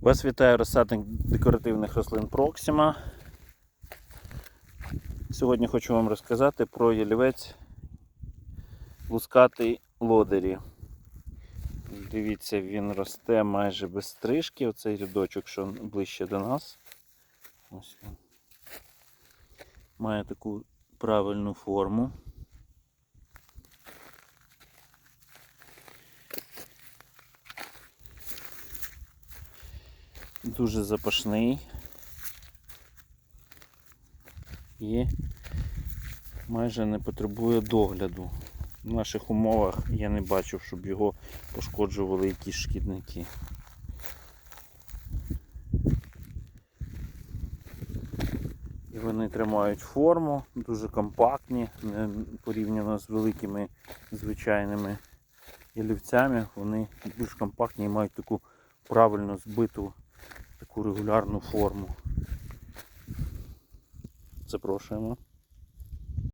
Вас вітає розсадник декоративних рослин Проксима. Сьогодні хочу вам розказати про ялівець лускатий лодері. Дивіться, він росте майже без стрижки. Оцей рядочок, що ближче до нас. Ось він. Має таку правильну форму. Дуже запашний. І майже не потребує догляду. В наших умовах я не бачив, щоб його пошкоджували якісь шкідники. І вони тримають форму, дуже компактні, порівняно з великими звичайними ялівцями. Вони більш компактні і мають таку правильно збиту таку регулярну форму. Запрошуємо.